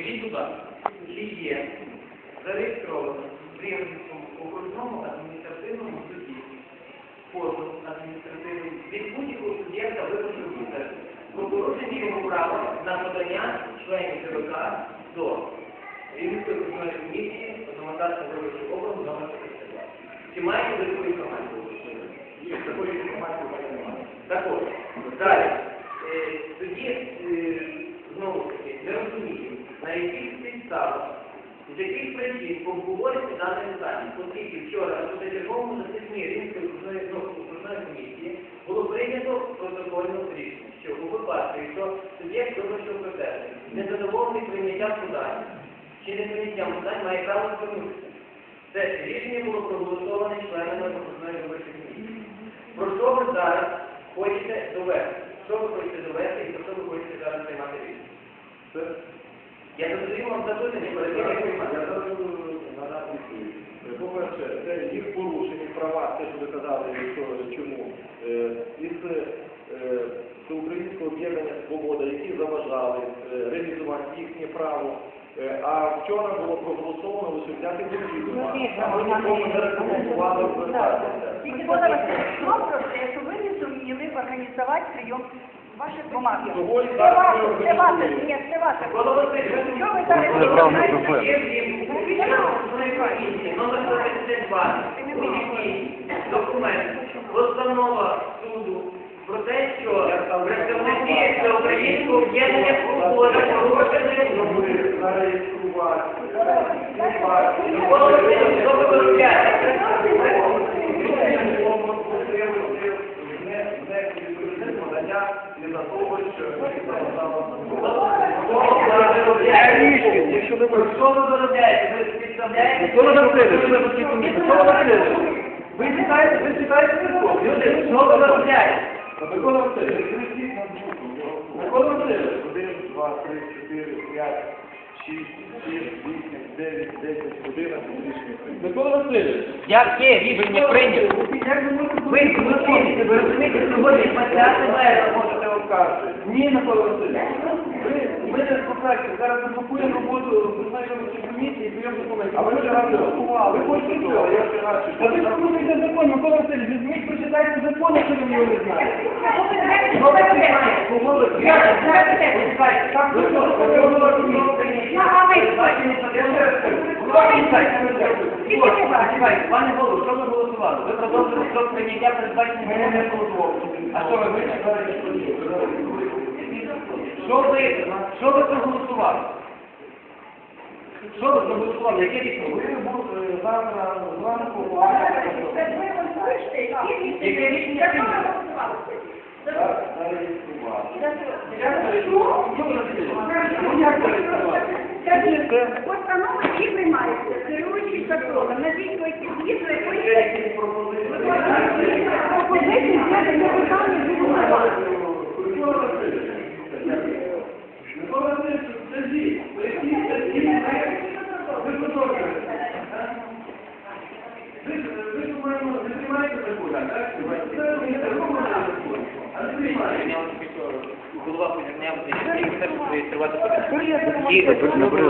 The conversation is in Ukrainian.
Скажіть, будь ласка, чи є зареєстровано в Рівненському окружному адміністративному суді позов адміністративний від будь-якого суб'єкта виборчого процесу про порушення його права на подання членів ЦВК до Рівненської окружної комісії одномандатного виборчого округу номер 32. Чи маєте ви таку інформацію? Є такої інформації немає. Так от, далі. Е, Тоді, яких підставах, з яких причин обговорюється дане питання, оскільки вчора на позачерговому засіданні ну, окружної комісії було прийнято протокольне рішення, що у випадку, якщо суб'єкт виборчого процесу незадоволений прийняттям подань, чи не прийняттям подань має право звернутися. Це рішення було проголосоване членами окружної виборчої комісії. Про що ви зараз хочете довести? Що ви хочете довести і про що ви хочете зараз приймати рішення? Я задаю вам тим, як я буду надати відповідь. Е, По-перше, це їх порушені права, те, що ви казали, що чому. Із е, Всеукраїнського об'єднання Свобода, які заважали е, реалізувати їхнє право. Е, А вчора було проголосовано лише взяти до відома, а ми нікому не рекомендували звертатися. Вам про те, що ви не зуміли організувати прийом ваших бумаг. Того і Це ваше, це ваше, ні, це ваше. Що ви зараз комісії номер 132, документ, постанова суду про те, що представники Всеукраїнського об'єднання свобода порушили. Зареєструвати. Микола Васильович, що ви виробляєте? Якщо ви Що ви виробляєте? Ви підставляєте? Микола Васильович, Микола Васильович, ви читаєте, ви читаєте закон. Люди, що ви виробляєте? Микола Васильович. Микола Васильович. 1, 2, 3, 4, 5, 6, 7, 8, 9, 10, 11, рішення. Микола Васильович. Яке рішення прийнято? Ви розумієте, сьогодні 20 березня. можете оскаржити. Ні, Микола Васильович. Ви, ми не спостерігайте, зараз заблокуємо роботу виборчої комісії і прийом документів. А ви вже раз голосували. Ви хочете цього, я ще раз. А ви порушуєте закон, Микола Васильович, візьміть, прочитайте закон, якщо ви його не знаєте. Кого ви? Кого ви приймаєте? Так, ви що, Пане голову, що ви голосували? Ви продовжили прийняття не законом. А що ви вирішили? Що ви, що ви проголосували? Що ви проголосували? Яке рішення? Ви завтра зранку Яке рішення? Так, зареєструвати. Постанова і приймається, Голова повідомляв, що реєструвати